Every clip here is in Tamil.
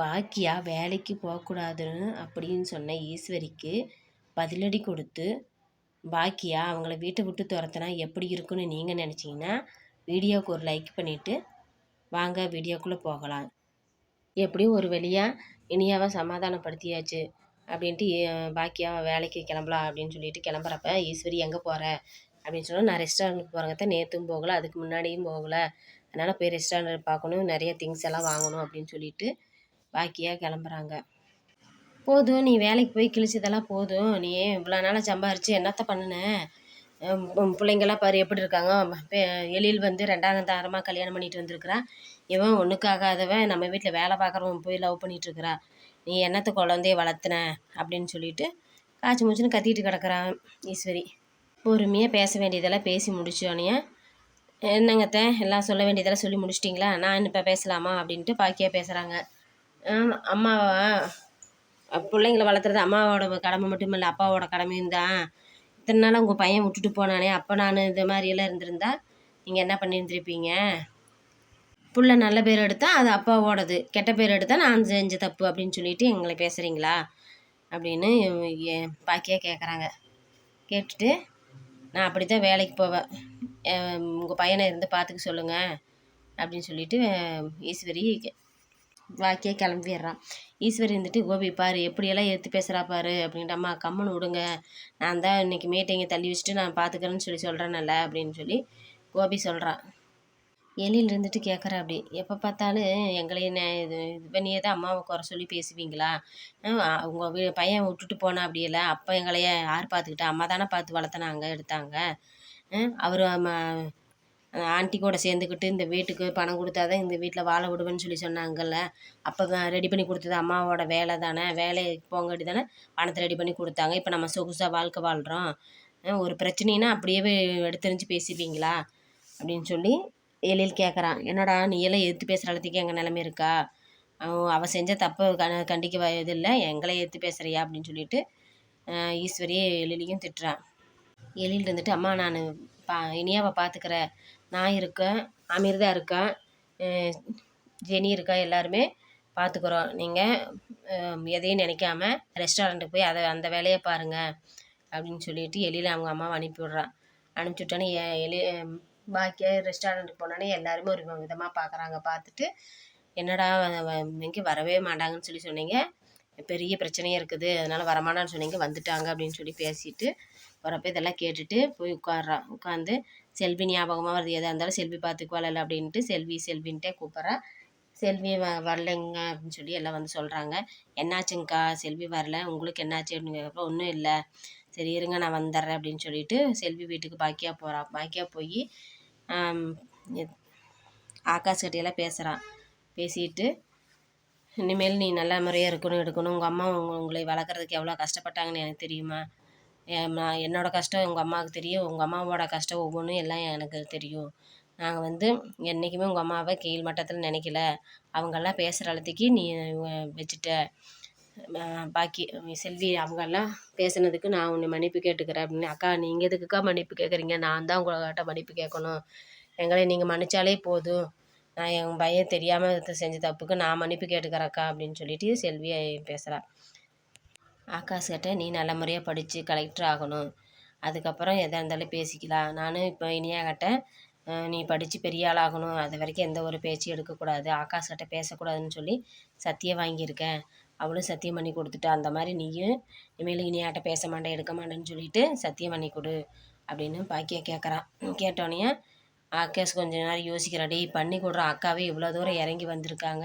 பாக்கியா வேலைக்கு போகக்கூடாதுன்னு அப்படின்னு சொன்ன ஈஸ்வரிக்கு பதிலடி கொடுத்து பாக்கியா அவங்கள வீட்டை விட்டு துரத்துனா எப்படி இருக்குன்னு நீங்கள் நினச்சிங்கன்னா வீடியோவுக்கு ஒரு லைக் பண்ணிவிட்டு வாங்க வீடியோக்குள்ளே போகலாம். எப்படியும் ஒரு வழியாக இனியாவை சமாதானப்படுத்தியாச்சு அப்படின்ட்டு பாக்கியாவை வேலைக்கு கிளம்பலாம் அப்படின்னு சொல்லிட்டு கிளம்புறப்ப ஈஸ்வரி எங்கே போகிற அப்படின்னு சொன்னால் நான் ரெஸ்டாரண்ட்டுக்கு போகிறத தான் நேற்றும் போகலை. அதுக்கு முன்னாடியும் போகலை. அதனால் போய் ரெஸ்டாரண்ட் பார்க்கணும். நிறைய திங்ஸ் எல்லாம் வாங்கணும். அப்படின்னு சொல்லிட்டு பாக்கியாக கிளம்புறாங்க. போதும் நீ வேலைக்கு போய் கிழிச்சதெல்லாம் போதும். நீ இவ்வளோ நாளாக சம்பாரிச்சு என்னத்த பண்ணுன? பிள்ளைங்களாம் பிள்ளைங்கெல்லாம் பாரு எப்படி இருக்காங்க? பெ- எழில் வந்து ரெண்டாம் தாரமாக கல்யாணம் பண்ணிட்டு வந்திருக்கிறா. இவன் ஒன்றுக்காகாதவன் நம்ம வீட்டில் வேலை பார்க்குறவன் போய் லவ் பண்ணிட்டு நீ என்னத்த குழந்தைய வளர்த்துன? அப்படின்னு சொல்லிட்டு காய்ச்சி மூச்சுன்னு கத்திட்டு கிடக்குறான் ஈஸ்வரி. பொறுமையாக பேச வேண்டியதெல்லாம் பேசி முடிச்சோனையே என்னங்கத்த எல்லாம் சொல்ல வேண்டியதெல்லாம் சொல்லி முடிச்சிட்டிங்களா? நான் இப்போ பேசலாமா? அப்படின்ட்டு பாக்கியா பேசுகிறாங்க அம்மாவா? பிள்ளைங்கள வளர்த்துறது அம்மாவோட கடமை மட்டும் இல்லை அப்பாவோட கடமையும் தான். இத்தனை நாளாக உங்கள் பையன் விட்டுட்டு போனானே அப்போ நான் இது மாதிரியெல்லாம் இருந்திருந்தா நீங்கள் என்ன பண்ணியிருந்துருப்பீங்க? புள்ள நல்ல பேர் எடுத்தால் அது அப்பாவோடது கெட்ட பேர் எடுத்தால் நான் செஞ்ச தப்பு அப்படின்னு சொல்லிட்டு எங்களை பேசுகிறீங்களா அப்படின்னு பாக்கியாக கேட்குறாங்க கேட்டுட்டு நான் அப்படி தான் வேலைக்கு போவேன். உங்கள் பையனை இருந்து பார்த்துக்க சொல்லுங்கள் அப்படின்னு சொல்லிட்டு ஈஸ்வரி வாக்கியே கிளம்பிடுறான். ஈஸ்வரி இருந்துட்டு கோபி பாரு எப்படியெல்லாம் எடுத்து பேசுகிறா பாரு அப்படின்ட்டு அம்மா கம்முன்னு விடுங்க. நான் தான் இன்னைக்கு மீட்டிங்கை தள்ளி வச்சுட்டு நான் பார்த்துக்கிறேன்னு சொல்லி சொல்கிறேன்ல அப்படின்னு சொல்லி கோபி சொல்கிறான் எழில் இருந்துட்டு கேட்குற அப்படி எப்போ பார்த்தாலும் எங்களையே நே- இது இது பண்ணியே தான் அம்மாவை குறை சொல்லி பேசுவீங்களா? அவங்க வீ பையன் விட்டுட்டு போனா அப்படியில அப்போ எங்களையே யார் பார்த்துக்கிட்டா அம்மா தானே பார்த்து வளர்த்துனாங்க எடுத்தாங்க. அவர் ஆண்டி கூட சேர்ந்துக்கிட்டு இந்த வீட்டுக்கு பணம் கொடுத்தா தான் இந்த வீட்டில் வாழ விடுவேன்னு சொல்லி சொன்னாங்கல்ல. அப்போ தான் ரெடி பண்ணி கொடுத்தது அம்மாவோட வேலை தானே. வேலைக்கு போங்காட்டி தானே பணத்தை ரெடி பண்ணி கொடுத்தாங்க. இப்போ நம்ம சொகுசாக வாழ்க்கை வாழ்கிறோம் ஒரு பிரச்சனைனா அப்படியே எடுத்தெறிஞ்சு பேசிப்பீங்களா? அப்படின்னு சொல்லி எழில் கேட்குறான் என்னடா நீ எல்லாம் எதிர்த்து பேசுகிற அளத்துக்கு எங்கள் நிலமை இருக்கா? அவ- செஞ்ச தப்பு கண கண்டிக்க இது இல்லை. எங்களை எதிர்த்து பேசுகிறியா அப்படின்னு சொல்லிட்டு ஈஸ்வரியே ஈஸ்வரியை எழிலையும் திட்டுறான். எழில் இருந்துட்டு அம்மா நான் பா இனியாவை பார்த்துக்கிறேன் நான் இருக்கேன் அமிர்தா இருக்கா ஜெனி இருக்கா எல்லாருமே பார்த்துக்குறோம் நீங்கள் எதையும் நினைக்காம ரெஸ்டாரண்ட்டுக்கு போய் அதை அந்த வேலையை பாருங்கள் அப்படின்னு சொல்லிட்டு எழில அவங்க அம்மாவை அனுப்பி விட்றான் அனுப்பிச்சி விட்டோன்னே எளி எலி பாக்கியா ரெஸ்டாரண்ட்டுக்கு போனோன்னே எல்லாருமே ஒரு விதமாக பார்க்குறாங்க பார்த்துட்டு என்னடா இங்கே வரவே மாட்டாங்கன்னு சொல்லி சொன்னீங்க. பெரிய பிரச்சனையாக இருக்குது. அதனால் வரமாட்டான்னு சொன்னீங்க. வந்துட்டாங்க. அப்படின்னு சொல்லி பேசிட்டு வரப்போ இதெல்லாம் கேட்டுட்டு போய் உட்கார்றான் உட்காந்து செல்வி ஞாபகமாக வருது. எதாக இருந்தாலும் செல்வி பார்த்துக்குவாள் அப்படின்ட்டு செல்வி செல்வின்ட்டே கூப்பிட்றேன் செல்வி வ வரலைங்க அப்படின்னு சொல்லி எல்லாம் வந்து சொல்கிறாங்க என்னாச்சுங்கக்கா? செல்வி வரல. உங்களுக்கு என்னாச்சு? அப்படின்னு கேட்குறப்ப ஒன்றும் இல்லை. சரி இருங்க நான் வந்துடுறேன் அப்படின்னு சொல்லிட்டு செல்வி வீட்டுக்கு பாக்கியா போகிறா பாக்கியா போய் ஆகாஷ் கிட்டையெல்லாம் பேசுகிறான் பேசிட்டு இனிமேல் நீ நல்ல முறையாக இருக்கணும் எடுக்கணும். உங்கள் அம்மா உங்களை வளர்க்குறதுக்கு எவ்வளோ கஷ்டப்பட்டாங்கன்னு எனக்கு தெரியுமா? நான் என்னோட கஷ்டம் உங்கள் அம்மாவுக்கு தெரியும். உங்கள் அம்மாவோட கஷ்டம் ஒவ்வொன்றும் எல்லாம் எனக்கு தெரியும். நாங்கள் வந்து என்றைக்குமே உங்கள் அம்மாவை கீழ் மட்டத்தில் நினைக்கல. அவங்கெல்லாம் பேசுகிற அளத்துக்கு நீ வச்சுட்ட. பாக்கி செல்வி அவங்கெல்லாம் பேசுனதுக்கு நான் உன்னை மன்னிப்பு கேட்டுக்கிறேன் அப்படின்னு. அக்கா நீங்கள் எதுக்குக்கா மன்னிப்பு கேட்குறீங்க நான் தான் உங்கள்கிட்ட மன்னிப்பு கேட்கணும். எங்களை நீங்கள் மன்னிச்சாலே போதும். நான் என் பையன் தெரியாமல் செஞ்ச தப்புக்கு நான் மன்னிப்பு கேட்டுக்கிறேன்க்கா அப்படின்னு சொல்லிட்டு செல்வி பேசுகிறா ஆகாஷ்கிட்ட நீ நல்ல முறையாக படித்து கலெக்டர் ஆகணும். அதுக்கப்புறம் எதாக இருந்தாலும் பேசிக்கலாம். நானும் இப்போ இனியாக்கிட்ட நீ படித்து பெரிய ஆளாகணும். அது வரைக்கும் எந்த ஒரு பேச்சும் எடுக்கக்கூடாது. ஆகாஷ்கிட்ட பேசக்கூடாதுன்னு சொல்லி சத்தியம் வாங்கியிருக்கேன். அவளும் சத்தியம் பண்ணி கொடுத்துட்டா. அந்த மாதிரி நீயும் இனிமேல் இனியாட்ட பேச மாட்டேன் எடுக்க மாட்டேன்னு சொல்லிட்டு சத்தியம் பண்ணி கொடு அப்படின்னு பாக்கியா கேட்குறான் கேட்டோடனே ஆகாஷ் கொஞ்ச நேரம் யோசிக்கிறாடி பண்ணி கொடுறான் அக்காவே இவ்வளோ தூரம் இறங்கி வந்திருக்காங்க.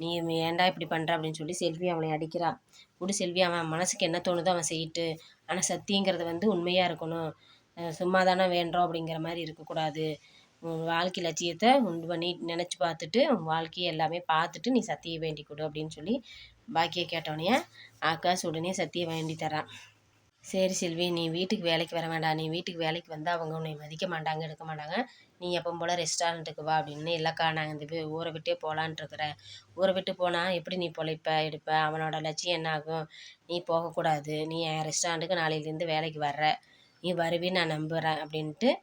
நீ ஏன்டா இப்படி பண்ணுற அப்படின்னு சொல்லி செல்வி அவனை அடிக்கிறா. விடு செல்வி அவன் மனசுக்கு என்ன தோணுதோ அவன் செய்யிட்டு. ஆனால் சத்தியங்கிறது வந்து உண்மையாக இருக்கணும். சும்மா தானே வேண்டுறோம் அப்படிங்கிற மாதிரி இருக்கக்கூடாது. உன் வாழ்க்கை லட்சியத்தை உண்டு பண்ணி நினச்சி பார்த்துட்டு உன் வாழ்க்கையை எல்லாமே பார்த்துட்டு நீ சத்திய வேண்டி கொடு அப்படின்னு சொல்லி பாக்கியை கேட்டோடனே ஆகாஷ் உடனே சத்தியம் வேண்டி தரான் சரி செல்வி நீ வீட்டுக்கு வேலைக்கு வர வேண்டாம். நீ வீட்டுக்கு வேலைக்கு வந்தால் அவங்க உன்னை மதிக்க மாட்டாங்க எடுக்க மாட்டாங்க. நீ எப்பவும் போல் ரெஸ்டாரண்ட்டுக்கு வா அப்படின்னு இல்லைக்கா நான் இந்த ஊரை விட்டே போகலான்ட்டுருக்குறேன் ஊரை விட்டு போனால் எப்படி நீ பிழைப்ப எடுப்ப? அவனோட லட்சியம் என்ன ஆகும்? நீ போகக்கூடாது. நீ என் ரெஸ்டாரண்ட்டுக்கு நாளையிலேருந்து வேலைக்கு வர்ற. நீ வருவின்னு நான் நம்புகிறேன் அப்படின்ட்டு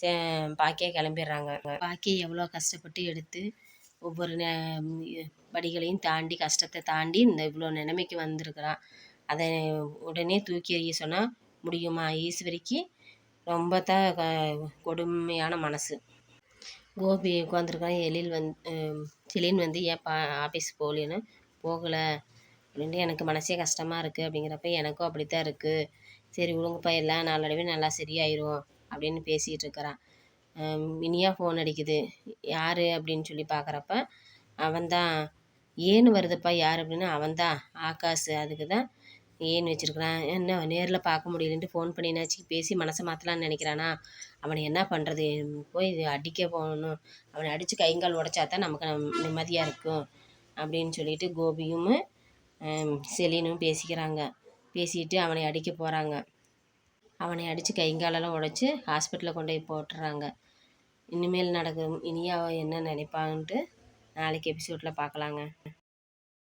சே- பாக்கியா கிளம்பிடுறாங்க. பாக்கியை எவ்வளோ கஷ்டப்பட்டு எடுத்து ஒவ்வொரு நே- படிகளையும் தாண்டி கஷ்டத்தை தாண்டி இந்த இவ்வளோ நிலைமைக்கு வந்திருக்கிறான். அதை உடனே தூக்கி எறிய சொன்னால் முடியுமா? ஈஸ்வரிக்கு ரொம்ப தான் க- கொடுமையான மனசு. கோபி உட்காந்துருக்கான் எழில் வந் செலின் வந்து ஏன் பா ஆஃபீஸ் போகலன்னு? போகலை. அப்படின்ட்டு எனக்கு மனசே கஷ்டமாக இருக்குது அப்படிங்கிறப்ப எனக்கும் அப்படி தான் இருக்குது சரி விடுங்கப்பா. எல்லாம் நாளடைவே நல்லா சரியாயிரும். அப்படின்னு பேசிகிட்டு இருக்கிறான். இனியா ஃபோன் அடிக்குது. யார்? அப்படின்னு சொல்லி பார்க்குறப்ப அவன்தான். ஏன்னு வருதுப்பா? யார்? அப்படின்னா அவன்தான். ஆகாஷ். அதுக்கு தான் ஏன்னு வச்சிருக்கிறான். என்ன நேரில் பார்க்க முடியலன்ட்டு ஃபோன் பண்ணினாச்சு பேசி மனசை மாற்றலான்னு நினைக்கிறானா? அவனை என்ன பண்ணுறது போய் அடிக்க போகணும். அவனை அடித்து கைங்கால் உடச்சா தான் நமக்கு நம்- நிம்மதியாக இருக்கும். அப்படின்னு சொல்லிட்டு கோபியும் செலினும் பேசிக்கிறாங்க. பேசிட்டு அவனை அடிக்க போகிறாங்க அவனை அடித்து கைங்காலெல்லாம் உடச்சி ஹாஸ்பிட்டலில் கொண்டு போய் போட்டுறாங்க. இனிமேல் நடக்கும். இனியா என்ன நினைப்பான்ட்டு நாளைக்கு எபிசோடில் பார்க்கலாங்க.